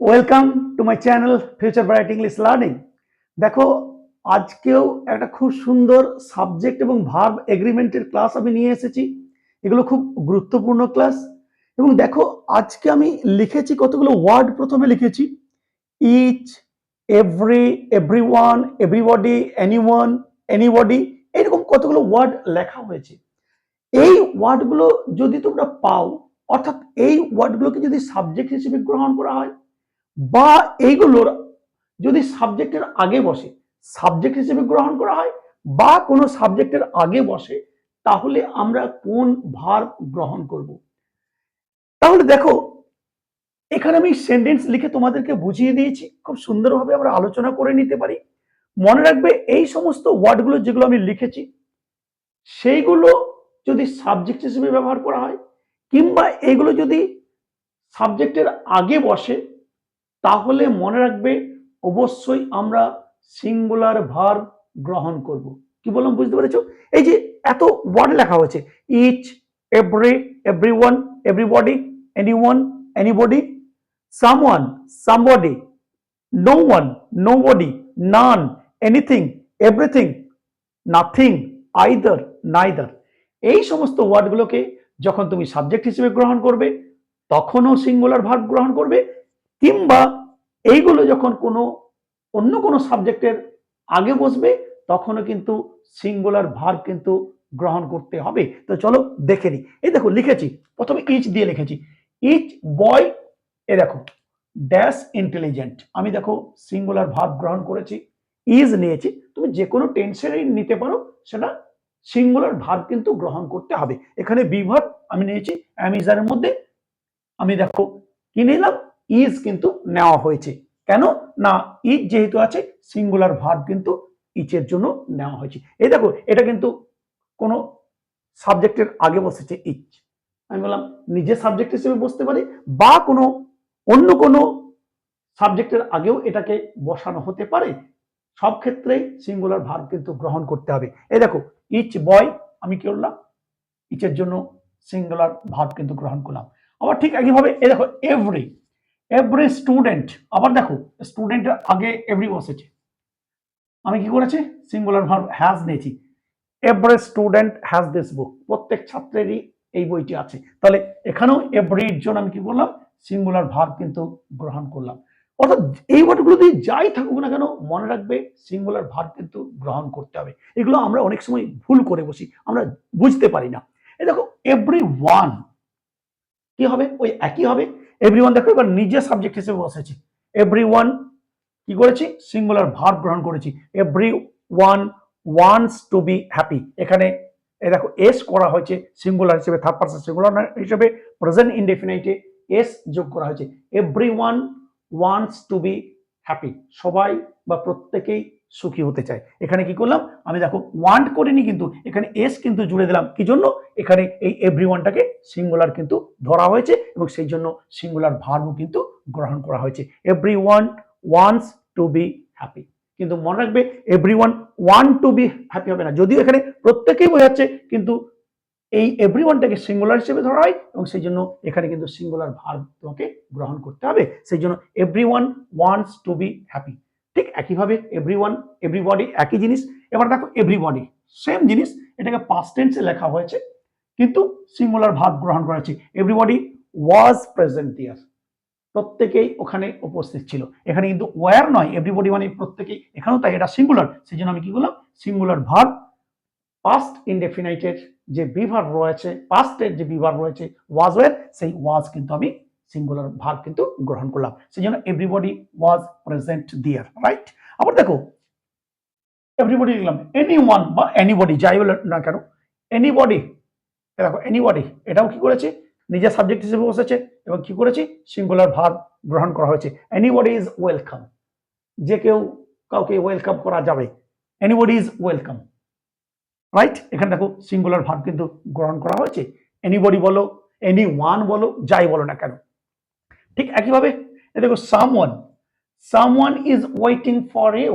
Welcome to my channel future bright English learning দেখো, আজকেও একটা খুব সুন্দর সাবজেক্ট এবং ভার্ব এগ্রিমেন্টের ক্লাস আমি নিয়ে এসেছি। এগুলো খুব গুরুত্বপূর্ণ ক্লাস এবং দেখো, আজকে আমি লিখেছি কতগুলো ওয়ার্ড প্রথমে লিখেছি। Each every every one everybody any one anybody এরকম কতগুলো ওয়ার্ড লেখা হয়েছে। এই ওয়ার্ডগুলো যদি তোমরা পাও, অর্থাৎ এই ওয়ার্ডগুলোকে যদি সাবজেক্ট হিসেবে গ্রহণ করা হয় বা এইগুলোর যদি সাবজেক্টের আগে বসে, সাবজেক্ট হিসেবে গ্রহণ করা হয় বা কোনো সাবজেক্টের আগে বসে, তাহলে আমরা কোন ভার গ্রহণ করব? তাহলে দেখো, এখানে আমি সেন্টেন্স লিখে তোমাদেরকে বুঝিয়ে দিয়েছি। খুব সুন্দরভাবে আমরা আলোচনা করে নিতে পারি। মনে রাখবে, এই সমস্ত ওয়ার্ডগুলো যেগুলো আমি লিখেছি, সেইগুলো যদি সাবজেক্ট হিসেবে ব্যবহার করা হয়, কিংবা এগুলো যদি সাবজেক্টের আগে বসে তাহলে মনে রাখবে অবশ্যই আমরা সিঙ্গুলার ভার গ্রহণ করব। কি বললাম বুঝতে পেরেছ? এই যে এত ওয়ার্ড লেখা হয়েছে each every every one everybody any one anybody someone somebody no one no body none anything everything nothing either neither এই সমস্ত ওয়ার্ডগুলোকে যখন তুমি সাবজেক্ট হিসেবে গ্রহণ করবে, তখনও সিঙ্গুলার ভার্ব গ্রহণ করবে কিংবা এইগুলো যখন কোনো অন্য কোনো সাবজেক্টের আগে বসবে, তখনও কিন্তু সিঙ্গুলার ভার্ব কিন্তু গ্রহণ করতে হবে। তো চলো দেখে নিই। এই দেখো, লিখেছি। প্রথমে ইচ দিয়ে লিখেছি। ইচ বয়, এ দেখো, ড্যাশ ইন্টেলিজেন্ট। আমি দেখো সিঙ্গুলার ভার্ব গ্রহণ করেছি, ইজ নিয়েছি। তুমি যে কোনো টেন্সেরই নিতে পারো, সেটা সিঙ্গুলার ভার্ব কিন্তু গ্রহণ করতে হবে। এখানে বিভাগ আমি নিয়েছি অ্যামিজারের মধ্যে। আমি দেখো, কি নিলাম? ইজ কিন্তু নেওয়া হয়েছে। কেন? না ইজ যেহেতু আছে সিঙ্গুলার ভার্ব কিন্তু ইচের জন্য নেওয়া হয়েছে। এই দেখো, এটা কিন্তু কোনো সাবজেক্টের আগে বসেছে ইচ আমি বললাম, নিজের সাবজেক্ট হিসেবে বসতে পারি বা কোনো অন্য কোনো সাবজেক্টের আগেও এটাকে বসানো হতে পারে। সব ক্ষেত্রেই সিঙ্গুলার ভার্ব কিন্তু গ্রহণ করতে হবে। এই দেখো ইচ বয় আমি কি করলাম? ইচের জন্য সিঙ্গুলার ভার্ব কিন্তু গ্রহণ করলাম। আবার ঠিক একইভাবে, এই দেখো এভরি এভরি স্টুডেন্ট আবার দেখো স্টুডেন্টের আগে এভরি বসেছে আমি কি করেছি? সিঙ্গুলার ভার্ব হ্যাজ নিয়েছি every student has this book প্রত্যেক ছাত্রেরই এই বইটি আছে। তাহলে এখানেও এভরির জন্য আমি কি করলাম? সিঙ্গুলার ভার্ব কিন্তু গ্রহণ করলাম। অর্থাৎ এই ওয়ার্ডগুলো দিয়ে যাই থাকুক না কেন, মনে রাখবে সিঙ্গুলার ভার্ব কিন্তু গ্রহণ করতে হবে। এগুলো আমরা অনেক সময় ভুল করে বসি, আমরা বুঝতে পারি না। এই দেখো এভরি ওয়ান কি হবে? ওই একই হবে। এভরি ওয়ান দেখো, এবার নিজে সাবজেক্ট হিসেবে বসেছি। এভরি ওয়ান কি করেছি? সিঙ্গুলার ভার্ব গ্রহণ করেছি। Every one wants to be happy এখানে, এ দেখো এস করা হয়েছে সিঙ্গুলার হিসেবে থার্ড পার্সন সিঙ্গুলার হিসেবে প্রেজেন্ট ইনডেফিনাইটে এস যোগ করা হয়েছে। Every one wants to be happy সবাই বা প্রত্যেকেই সুখী হতে চায়। এখানে কি করলাম? আমি দেখো ওয়ান্ট করিনি কিন্তু, এখানে এস কিন্তু জুড়ে দিলাম। কি জন্য এখানে এই এভরি ওয়ানটাকে সিঙ্গুলার কিন্তু ধরা হয়েছে এবং সেই জন্য সিঙ্গুলার ভার্বও কিন্তু গ্রহণ করা হয়েছে। Every one wants to be happy কিন্তু মনে রাখবে every one one to be happy হবে না। যদিও এখানে প্রত্যেকেই বোঝাচ্ছে, কিন্তু এই এভরি ওয়ানটাকে সিঙ্গুলার হিসেবে ধরা হয় এবং সেই জন্য এখানে কিন্তু সিঙ্গুলার ভার্ব তোমাকে গ্রহণ করতে হবে। সেই জন্য every one wants to be happy ঠিক একইভাবে এভরি ওয়ান এভরিবডি একই জিনিস। এবার দেখো এভরিবডি সেম জিনিস, এটাকে পাস্ট টেন্সে লেখা হয়েছে, কিন্তু সিঙ্গুলার ভার্ব গ্রহণ করা হয়েছে। এভরিবডি ওয়াজ প্রেজেন্ট ইয়ার প্রত্যেকেই ওখানে উপস্থিত ছিল। এখানে কিন্তু ওয়ার নয় এভরিবডি মানে প্রত্যেকেই এখানেও তাই, এটা সিঙ্গুলার সেই জন্য আমি কি করলাম সিঙ্গুলার ভার্ব পাস্ট ইনডেফিনাইটের যে বিভার রয়েছে পাস্টের যে বিভার রয়েছে ওয়াজ ওয়ার সেই ওয়াজ কিন্তু আমি সিঙ্গুলার ভার্ব কিন্তু গ্রহণ করলাম। সেই জন্য everybody was present there right আবার দেখো এভরিবডি লিখলাম এনি ওয়ান বা এনিবডি যাই বলে না কেন এনিবডি দেখো এনিবডি এটাও কি করেছে? নিজের সাবজেক্ট হিসেবে বসেছে, এবং কি করেছি? সিঙ্গুলার ভার্ব গ্রহণ করা হয়েছে। এনিবডি ইজ ওয়েলকাম যে কেউ কাউকে ওয়েলকাম করা যাবে এনিবডি ইজ ওয়েলকাম রাইট এখানে দেখো সিঙ্গুলার ভার্ব কিন্তু গ্রহণ করা হয়েছে। এনিবডি বলো এনি ওয়ান বলো, যাই বলো না কেন ঠিক একইভাবে দেখো someone someone is waiting for you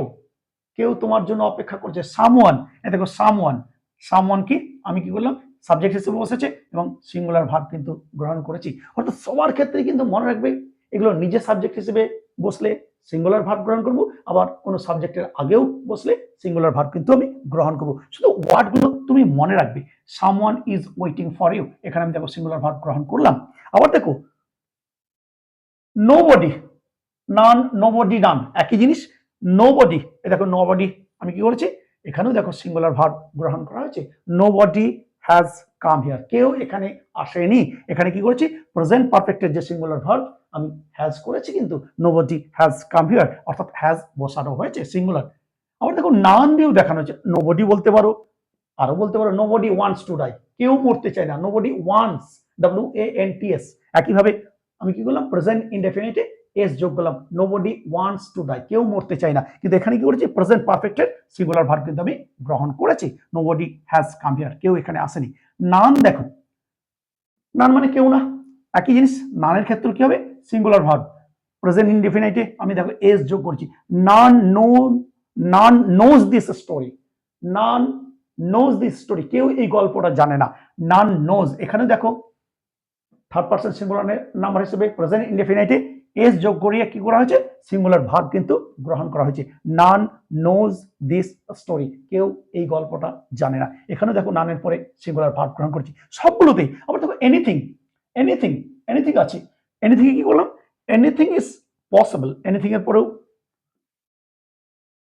কেউ তোমার জন্য অপেক্ষা করছে। সামওয়ান দেখো সামওয়ান সামওয়ান কি? আমি কি করলাম সাবজেক্ট হিসেবে বসেছে এবং সিঙ্গুলার ভার্ব কিন্তু গ্রহণ করেছি। অর্থাৎ সবার ক্ষেত্রে কিন্তু মনে রাখবে, এগুলো নিজে সাবজেক্ট হিসেবে বসলে সিঙ্গুলার ভার্ব গ্রহণ করব, আবার কোনো সাবজেক্টের আগেও বসলে সিঙ্গুলার ভার্ব কিন্তু আমি গ্রহণ করব। শুধু ওয়ার্ডগুলো তুমি মনে রাখবে। Someone is waiting for you এখানে আমি দেখো সিঙ্গুলার ভার্ব গ্রহণ করলাম। আবার দেখো no body none no body none একই জিনিস নো বডি এ দেখো নো বডি আমি কি করেছি? এখানেও দেখো সিঙ্গুলার ভার্ব গ্রহণ করা হয়েছে। No body has come here কেউ এখানে আসেনি। এখানে কি করেছি? প্রেজেন্ট পারফেক্টের যে সিঙ্গুলার ভার্ব আমি হ্যাজ করেছি কিন্তু নোবডি হ্যাজ কাম হিয়ার অর্থাৎ হ্যাজ বসানো হয়েছে সিঙ্গুলার আবার দেখো নান দিয়েও দেখানো হয়েছে। নোবডি বলতে পারো, আরও বলতে পারো নোবডি ওয়ান্টস টু ডাই কেউ মরতে চায় না। Nobody wants W A N T S একইভাবে আমি কি করলাম? প্রেজেন্ট ইনডেফিনিটে এস যোগ করলাম। নোবডি ওয়ান্টস টু ডাই কেউ মরতে চায় না। কিন্তু এখানে কি করেছি? প্রেজেন্ট পারফেক্টের সিঙ্গুলার ভার্ব কিন্তু আমি গ্রহণ করেছি। নোবডি হ্যাজ কাম হিয়ার কেউ এখানে আসেনি। নান দেখো। নান মানে কেউ না। একই জিনিস। নানের ক্ষেত্রে কি হবে? সিঙ্গুলার ভার্ব প্রেজেন্ট ইনডিফিনাইটে আমি দেখো এস যোগ করছি। None no none knows this story none knows this story কেউ এই গল্পটা জানে না। নান নোজ এখানে দেখো থার্ড পার্সন সিঙ্গুলার নাম্বার হিসেবে প্রেজেন্ট ইনডিফিনাইটে এস যোগ করিয়ে কি করা হয়েছে? সিঙ্গুলার ভার্ব কিন্তু গ্রহণ করা হয়েছে। নান নোজ দিস স্টোরি কেউ এই গল্পটা জানে না। এখানে দেখো নানের পরে সিঙ্গুলার ভার্ব গ্রহণ করছি। সবগুলোতেই, আবার দেখো এনিথিং এনিথিং এনিথিং আছে। এনিথিং কি করলাম? এনিথিং ইজ পসিবল এনিথিং এর পরেও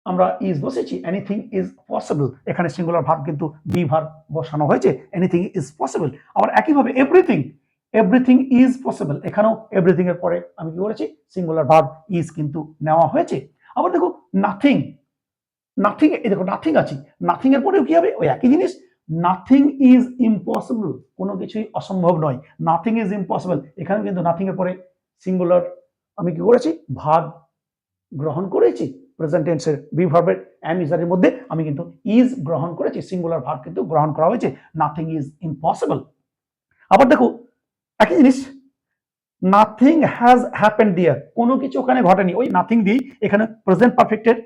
আমরা ইজ বসেছি। এনিথিং ইজ পসিবল এখানে সিঙ্গুলার ভাব কিন্তু বি ভার্ব বসানো হয়েছে। এনিথিং ইজ পসিবল আবার একইভাবে এভরিথিং এভরিথিং ইজ পসিবল এখানেও এভরিথিং এর পরে আমি কি করেছি? সিঙ্গুলার ভার্ব ইজ কিন্তু নেওয়া হয়েছে। আবার দেখো নাথিং নাথিং এই দেখো নাথিং আছে। নাথিং এর পরেও কি হবে? ওই একই জিনিস। নাথিং ইজ ইম্পসিবল কোনো কিছুই অসম্ভব নয়। নাথিং ইজ ইম্পসিবল এখানে কিন্তু নাথিং এর পরে সিঙ্গুলার আমি কি করেছি? ভার্ব গ্রহণ করেছি। প্রেজেন্ট টেন্সের বি ভার্বের ইজারের মধ্যে আমি কিন্তু ইজ গ্রহণ করেছি। সিঙ্গুলার ভার্ব কিন্তু গ্রহণ করা হয়েছে। নাথিং ইজ ইম্পসিবল আবার দেখো একই জিনিস নাথিং হ্যাজ হ্যাপেন ডিয়ার কোনো কিছু ওখানে ঘটেনি। ওই নাথিং দিয়েই এখানে প্রেজেন্ট পারফেক্টের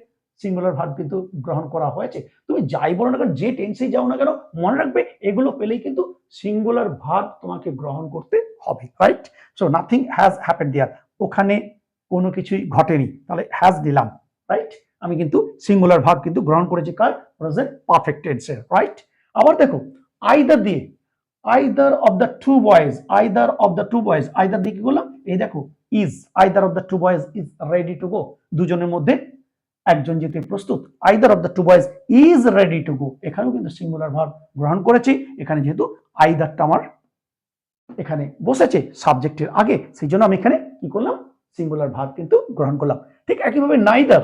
সিঙ্গুলার ভার্ব কিন্তু গ্রহণ করা হয়েছে। তুমি যাই বলো না কেন, যে টেন্সেই যাও না কেন, মনে রাখবে এগুলো পেলেই কিন্তু সিঙ্গুলার ভার্ব তোমাকে গ্রহণ করতে হবে right so nothing has happen there ওখানে কোনো কিছুই ঘটেনি। তাহলে হ্যাজ দিলাম রাইট আমি কিন্তু সিঙ্গুলার ভার্ব কিন্তু গ্রহণ করেছি কার? প্রেজেন্ট পারফেক্ট টেন্সের রাইট আবার দেখো আইদার দিয়ে either of the two boys either of the two boys either দিয়ে কি করলাম? এই দেখো is either of the two boys is ready to go দুজনের মধ্যে একজন যেতে প্রস্তুত। Either of the two boys is ready to go এখানেও কিন্তু সিঙ্গুলার ভার্ব গ্রহণ করেছি। এখানে যেহেতু আইদারটা আমার এখানে বসেছে সাবজেক্টের আগে, সেই জন্য আমি এখানে কি করলাম? সিঙ্গুলার ভার্ব কিন্তু গ্রহণ করলাম। ঠিক একইভাবে neither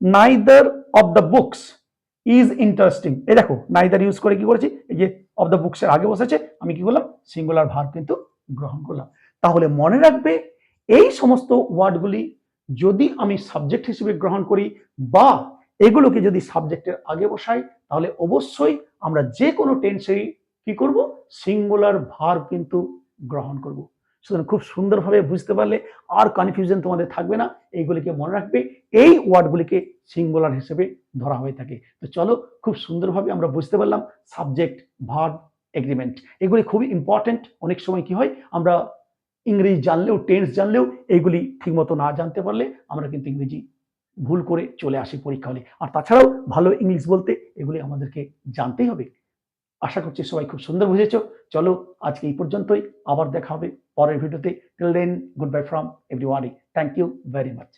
neither of the books is interesting এই দেখো নাইদার ইউজ করে কি করেছি? এই যে অফ দ্য বুকসের আগে বসেছে, আমি কি করলাম? সিঙ্গুলার ভার কিন্তু গ্রহণ করলাম। তাহলে মনে রাখবে, এই সমস্ত ওয়ার্ডগুলি যদি আমি সাবজেক্ট হিসেবে গ্রহণ করি বা এগুলোকে যদি সাবজেক্টের আগে বসাই, তাহলে অবশ্যই আমরা যে কোনো টেন্সেই কি করব? সিঙ্গুলার ভার কিন্তু গ্রহণ করব। সুতরাং খুব সুন্দরভাবে বুঝতে পারলে আর কনফিউশন তোমাদের থাকবে না। এইগুলিকে মনে রাখবে। এই ওয়ার্ডগুলিকে সিঙ্গুলার হিসেবে ধরা হয়ে থাকে। তো চলো, খুব সুন্দরভাবে আমরা বুঝতে পারলাম সাবজেক্ট ভার্ব এগ্রিমেন্ট এগুলি খুবই ইম্পর্টেন্ট অনেক সময় কি হয়, আমরা ইংরেজি জানলেও টেন্স জানলেও এইগুলি ঠিকমতো না জানতে পারলে আমরা কিন্তু ইংরেজি ভুল করে চলে আসি পরীক্ষা হলে। আর তাছাড়াও ভালো ইংলিশ বলতে এগুলি আমাদেরকে জানতেই হবে। আশা করছি সবাই খুব সুন্দর বুঝেছ। চলো আজকে এই পর্যন্তই। আবার দেখা হবে পরের ভিডিওতে। Till then good bye from everyone thank you very much